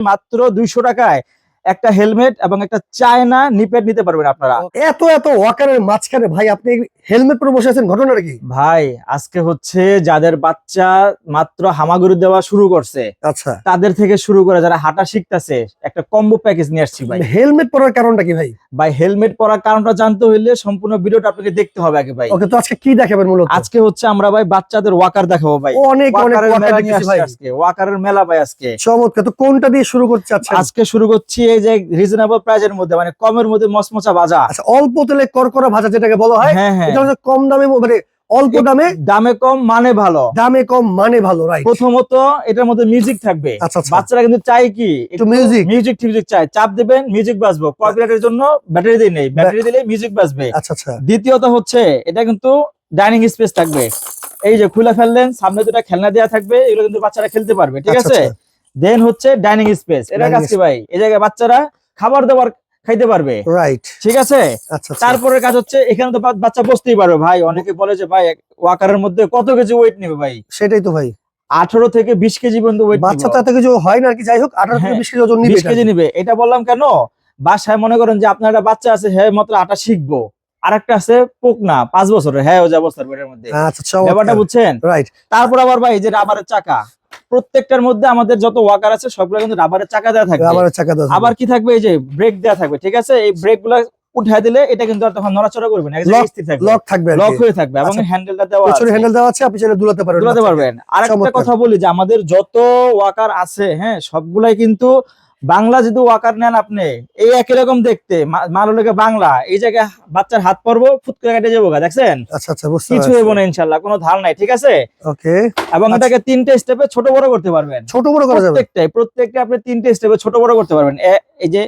মাত্র দুইশো টাকায়। একটা হেলমেট এবং একটা চায়না নিপেড নিতে পারবেন আপনারা। এত এত ওয়াকারের মাঝখানে ভাই আপনি হেলমেট পরে বসে আছেন ঘটনাটা কি? ভাই আজকে হচ্ছে যাদের বাচ্চা মাত্র হামাগুড়ি দেওয়া শুরু করছে আচ্ছা। তাদের থেকে শুরু করে যারা হাঁটা শিখতেছে একটা কম্বো প্যাকেজ নিয়ে আসছি ভাই। হেলমেট পরার কারণটা কি ভাই? ভাই হেলমেট পরার কারণটা জানতে হইলে সম্পূর্ণ ভিডিওটা আপনাকে দেখতে হবে আগে ভাই। ওকে তো আজকে কি দেখাবেন মূলত? আজকে হচ্ছে আমরা ভাই বাচ্চাদের ওয়াকার দেখাবো ভাই। অনেক অনেক ওয়াকার দেখতেছি ভাই। আজকে ওয়াকারের মেলা ভাই আজকে। চমৎকার তো কোনটা দিয়ে শুরু করতে চাচ্ছেন? আজকে শুরু করছি এই যে রিজনেবল প্রাইজের মধ্যে মানে কমের মধ্যে মচমচা বাজা আচ্ছা অল্প তেলে করকরা ভাজা যেটাকে বলা হয় হ্যাঁ হ্যাঁ। এটা হচ্ছে কম দামে মানে অল্প দামে দামে কম মানে ভালো। দামে কম মানে ভালো রাইট প্রথমত এটার মধ্যে মিউজিক থাকবে। আচ্ছা আচ্ছা। বাচ্চারা কিন্তু চাই কি? একটু মিউজিক চাই চাপ দেবেন মিউজিক বাজবো। কপিরাইটের জন্য ব্যাটারি দিয়ে নেই। ব্যাটারি দিলে মিউজিক বাজবে। আচ্ছা আচ্ছা। দ্বিতীয়ত হচ্ছে এটা কিন্তু ডাইনিং স্পেস থাকবে। এই যে খুলে ফেললেন সামনে দুটা খেলনা দেওয়া থাকবে এগুলো কিন্তু বাচ্চারা খেলতে পারবে ঠিক আচ্ছা, আছে? আচ্ছা। দেন হচ্ছে ডাইনিং স্পেস এটা কাজ কি ভাই এই জায়গায় বাচ্চারা খাবার দাবার খাইতে পারবে। রাইট ঠিক আছে? আচ্ছা আচ্ছা। তারপরে কাজ হচ্ছে এখানে তো বাচ্চা বসতেই পারবে ভাই। অনেকে বলে যে ভাই ওয়াকারের মধ্যে কত কেজি ওয়েট নেবে ভাই? সেটাই তো ভাই। আঠারো থেকে বিশ কেজি পর্যন্ত ওয়েট বাচ্চা তো এত কিছু হয় না কি যাই হোক আঠারো থেকে হ্যাঁ, বিশ কেজি ওজন নিবে বিশ কেজি নিবে। এটা বললাম কেন? বাসায় মনে করেন যে আপনার একটা বাচ্চা আছে হ্যাঁ মাত্র আটা শিখব। আর একটা আছে পোকনা পাঁচ বছরের। হ্যাঁ ও যা বছর মধ্যে। আচ্ছা ব্যাপারটা বুঝছেন? রাইট তারপর আবার ভাই যে রাবারের চাকা। প্রত্যেকটার মধ্যে আমাদের যত ওয়াকার আছে সবগুলো কিন্তু রাবারের চাকা দেওয়া থাকবে। রাবারের চাকা দেওয়া আবার কি থাকবে? এই যে ব্রেক দেওয়া থাকবে ঠিক আছে? এই ব্রেকগুলা উঠায় দিলে এটা কিন্তু আর তখন নড়াচড়া করবে না স্থির থাকবে। লক থাকবে লক হয়ে থাকবে এবং আচ্ছা, হ্যান্ডেলটা দেওয়া আছে। হ্যান্ডেল দেওয়া আছে আপনি চাইলে দুলাতে পারবেন। দুলাতে পারবেন। আর একটা কথা বলি যে আমাদের যত ওয়াকার আছে হ্যাঁ সবগুলাই কিন্তু বাংলা যদি ওয়াকার নেন আপনি এই একই রকম দেখতে মাল লেগে বাংলা এই জায়গায় বাচ্চার হাত পরবো ফুট করে কেটে যাব দেখছেন? আচ্ছা আচ্ছা কিছু হইব না ইনশাল্লাহ কোনো ধার নাই ঠিক আছে? ওকে। এবং আচ্ছা। এটাকে তিনটে স্টেপে ছোট বড় করতে পারবেন। ছোট বড় করা যাবে? প্রত্যেকটাই প্রত্যেকটা আপনি তিনটে স্টেপে ছোট বড় করতে পারবেন। এই যে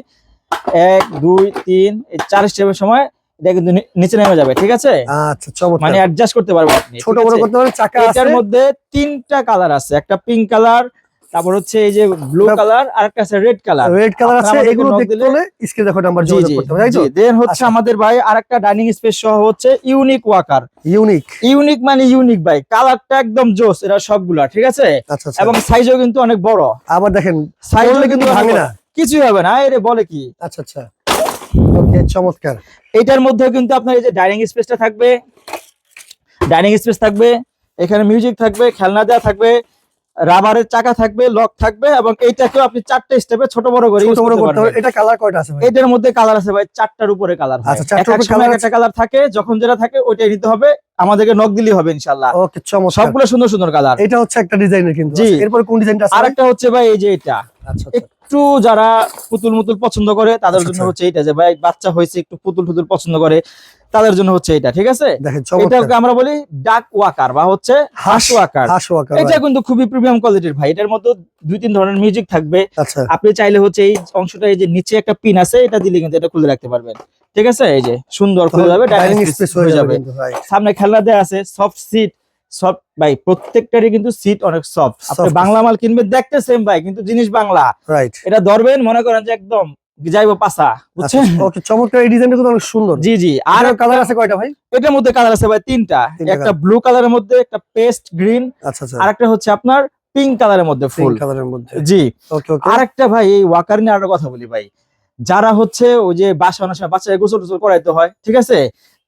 এক দুই তিন এই চার স্টেপের সময় এটা কিন্তু নিচে নেমে যাবে ঠিক আছে? আচ্ছা চমৎকার। মানে অ্যাডজাস্ট করতে পারবেন আপনি ছোট বড় করতে পারবেন চাকা এটার মধ্যে তিনটা কালার আছে একটা পিঙ্ক কালার তারপর হচ্ছে এই যে ব্লু কালার আর একটা আছে রেড কালার রেড কালার আছে এগুলো দেখতে হলে স্ক্রিন দেখো নাম্বার যোগাযোগ করতে হবে তাই তো? দেন হচ্ছে আচ্ছা। আমাদের ভাই আরেকটা ডাইনিং স্পেস সহ হচ্ছে ইউনিক ওয়াকার ইউনিক ইউনিক মানে ইউনিক ভাই কালারটা একদম জোস এরা সবগুলা ঠিক আছে? আচ্ছা আচ্ছা এবং সাইজও কিন্তু অনেক বড়। আবার দেখেন সাইজও কিন্তু ভাঙে না। কিছুই হবে না এরে বলে কি? আচ্ছা আচ্ছা। ওকে চমৎকার। এটার মধ্যে কিন্তু আপনার এই যে ডাইনিং স্পেসটা থাকবে। ডাইনিং স্পেস থাকবে এখানে মিউজিক থাকবে খেলনা দেওয়া থাকবে রাবারের চাকা থাকবে লক থাকবে এবং এইটাকেও আপনি চারটে স্টেপে ছোট বড় করে ছোট বড় করতে পারবেন। এটা কালার কয়টা আছে ভাই। এটার মধ্যে কালার আছে ভাই চারটার উপরে কালার আচ্ছা, চারটার উপরে colour একটা কালার থাকে যখন যেটা থাকে ওইটাই নিতে হবে। আমাদেরকে নক দিলেই হবে ইনশাআল্লাহ। ওকে চমৎকার। সবগুলো সুন্দর সুন্দর কালার এটা হচ্ছে একটা ডিজাইনের কিন্তু এরপর কোন ডিজাইনটা আছে আরেকটা হচ্ছে ভাই এই যে এটা। আচ্ছা আচ্ছা। একটু যারা পুতুল মুতুল পছন্দ করে তাদের আচ্ছা, জন্য আচ্ছা। হচ্ছে এইটা যে ভাই বাচ্চা হয়েছে একটু পুতুল টুতুল পছন্দ করে তাদের জন্য হচ্ছে এটা ঠিক আছে? এটাকে আমরা বলি ডাক ওয়াকার বা হচ্ছে হাঁস ওয়াকার এটা কিন্তু খুবই প্রিমিয়াম কোয়ালিটির ভাই। এটার মধ্যে দুই তিন ধরনের মিউজিক থাকবে। আচ্ছা। আপনি চাইলে হচ্ছে এই অংশটা এই যে নিচে একটা পিন আছে এটা দিলে কিন্তু এটা খুলে রাখতে পারবেন। ঠিক আছে? এই যে সুন্দর খুলে যাবে ডাইনিং স্পেস হয়ে যাবে সামনে খেলনা দেওয়া আছে সফট সিট সফট ভাই প্রত্যেকটারই কিন্তু সিট অনেক সফট আপনি বাংলা মাল কিনবেন দেখতে সেম ভাই কিন্তু জিনিস বাংলা। রাইট এটা ধরবেন মনে করেন যে একদম যাইবো পাশা বুঝছেন? ওকে চমৎকার এই ডিজাইনটা কিন্তু অনেক সুন্দর। জি জি আর কালার আছে কয়টা ভাই? এটার মধ্যে কালার আছে ভাই তিনটা। একটা ব্লু কালারের মধ্যে একটা পেস্ট গ্রিন আচ্ছা আচ্ছা। আর একটা হচ্ছে আপনার পিঙ্ক কালারের মধ্যে ফুল কালারের মধ্যে। জি। ওকে ওকে আর একটা ভাই এই ওয়াকার নিয়ে আরও কথা বলি ভাই। যারা হচ্ছে ওই যে বাসা অনেক সময় বাচ্চাকে গোসল টোসল করাইতে হয় ঠিক আছে?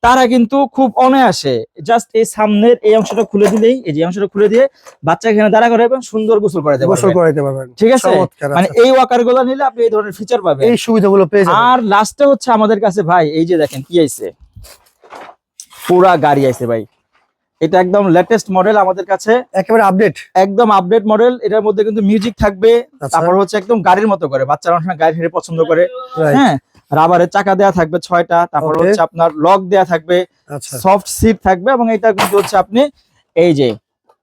তারা কিন্তু খুব অনায়াসে জাস্ট এই সামনের এই অংশটা খুলে দিলেই এই যে অংশটা খুলে দিয়ে বাচ্চা এখানে দাঁড়া করে এবং সুন্দর গোসল করাইতে গোসল করাইতে পারবেন। ঠিক আছে? মানে আচ্ছা। এই ওয়াকারগুলো নিলে আপনি এই ধরনের ফিচার পাবেন। এই সুবিধাগুলো পেয়ে যাবেন। আর লাস্টে হচ্ছে আমাদের কাছে ভাই এই যে দেখেন কি আইছে। পুরা গাড়ি আইছে ভাই। এটা একদম লেটেস্ট মডেল আমাদের কাছে। একেবারে আপডেট একদম আপডেট মডেল এটার মধ্যে কিন্তু মিউজিক থাকবে। আচ্ছা। তারপর হচ্ছে একদম গাড়ির মতো করে। বাচ্চারা অনেক সময় গাড়ি হেঁটে পছন্দ করে। হ্যাঁ? রাবারের চাকা দেয়া থাকবে ছয়টা তারপর হচ্ছে আপনার লক দেয়া থাকবে আচ্ছা। সফট সিট থাকবে এবং এটা কিন্তু হচ্ছে আপনি এই যে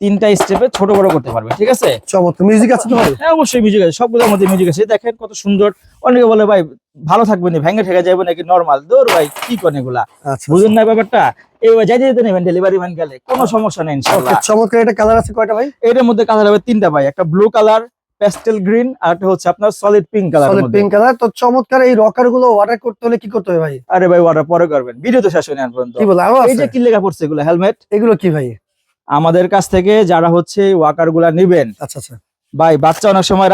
তিনটা স্টেপে ছোট বড় করতে পারবে ঠিক আছে? চমৎকার। মিউজিক আছে তো ভাই? হ্যাঁ অবশ্যই মিউজিক আছে সবগুলোর মধ্যে মিউজিক আছে। দেখেন কত সুন্দর। অনেকে বলে ভাই ভালো থাকবে না ভেঙে ঠেকে যাবে নাকি নর্মাল দৌড় ভাই কি করেন এগুলা? আচ্ছা বুঝেন না ব্যাপারটা? এবার যাইতে যেতে নেবেন ডেলিভারি ম্যান গেলে। কোনো সমস্যা নেই ওকে ইনশাল্লাহ। চমৎকার। এটা কালার আছে কয়টা ভাই? এটার মধ্যে কালার হবে তিনটা ভাই একটা ব্লু কালার প্যাস্টেল গ্রিন আর হচ্ছে আপনার solid pink colour solid pink colour তো চমৎকার এই রকারগুলো অর্ডার করতে হলে কি করতে হবে ভাই? আরে ভাই অর্ডার পরে করবেন। ভিডিও তো শেষ হয়নি পর্যন্ত। কি বলে? আরও এই যে কি লেখা পড়ছে এগুলো? হেলমেট এগুলো কি ভাই? আমাদের কাছ থেকে যারা হচ্ছে ওয়াকারগুলা নিবেন আচ্ছা আচ্ছা। ভাই বাচ্চা অনেক সময়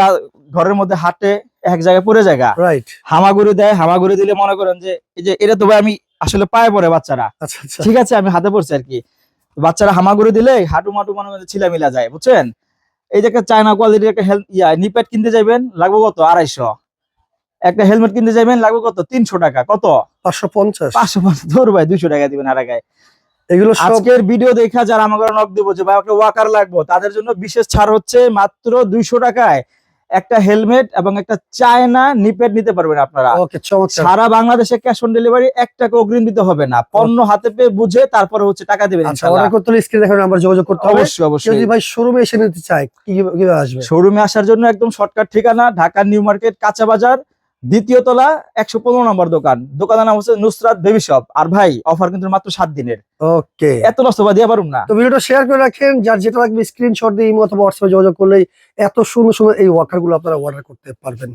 ঘরের মধ্যে হাঁটে এক জায়গায় পড়ে জায়গা রাইট হামাগুড়ি দেয় হামাগুড়ি দিলে মনে করেন যে এই যে এটা তো ভাই আমি আসলে পায়ে পড়ে বাচ্চারা। আচ্ছা আচ্ছা। ঠিক আছে আমি হাতে পড়ছি আর কি। বাচ্চারা হামাগুড়ি দিলে হাঁটু মাটু মনে করেন ছিলা মিলা যায় বুঝছেন? এই যে একটা চায়না কোয়ালিটির একটা হেল ইয়া নিপ্যাড কিনতে যাবেন লাগবে কত? আড়াইশো। একটা হেলমেট কিনতে যাবেন লাগবে কত? তিনশো টাকা। কত? পাঁচশো পঞ্চাশ। পাঁচশো পঞ্চাশ। ধর ভাই দুইশো টাকা দিবেন আর আগায় এগুলো আজকের ভিডিও দেখা যারা আমাকে নক দিব যে ভাই একটা ওয়াকার লাগবো তাদের জন্য বিশেষ ছাড় হচ্ছে মাত্র দুইশো টাকায়। একটা হেলমেট এবং একটা চায়না নিপেড নিতে পারবেন আপনারা। সারা বাংলাদেশে ক্যাশ অন ডেলিভারি এক টাকা অগ্রিম দিতে হবে না। পণ্য হাতে পেয়ে বুঝে তারপরে হচ্ছে টাকা দেবেন আচ্ছা অর্ডার করতে হলে স্ক্রিন দেখানো নাম্বার যোগাযোগ করতে হবে। অবশ্যই অবশ্যই। যদি ভাই শোরুমে এসে নিতে চায় কীভাবে আসবে? শোরুমে আসার জন্য একদম শর্টকাট ঠিকানা ঢাকা নিউ মার্কেট কাঁচা বাজার। দ্বিতীয় তলা একশো পনেরো নম্বর দোকান। দোকানের নাম হচ্ছে নুসরাত বেবি শপ। আর ভাই অফার কিন্তু মাত্র সাত দিনের। ওকে। এত নষ্ট বা দিয়ে পারুম না। তো ভিডিওটা শেয়ার করে রাখেন যার যেটা লাগবে স্ক্রিনশট দিয়ে ইমো অথবা হোয়াটসঅ্যাপে যোগাযোগ করলে এত সুন্দর সুন্দর এই ওয়াকারগুলো আপনারা অর্ডার করতে পারবেন।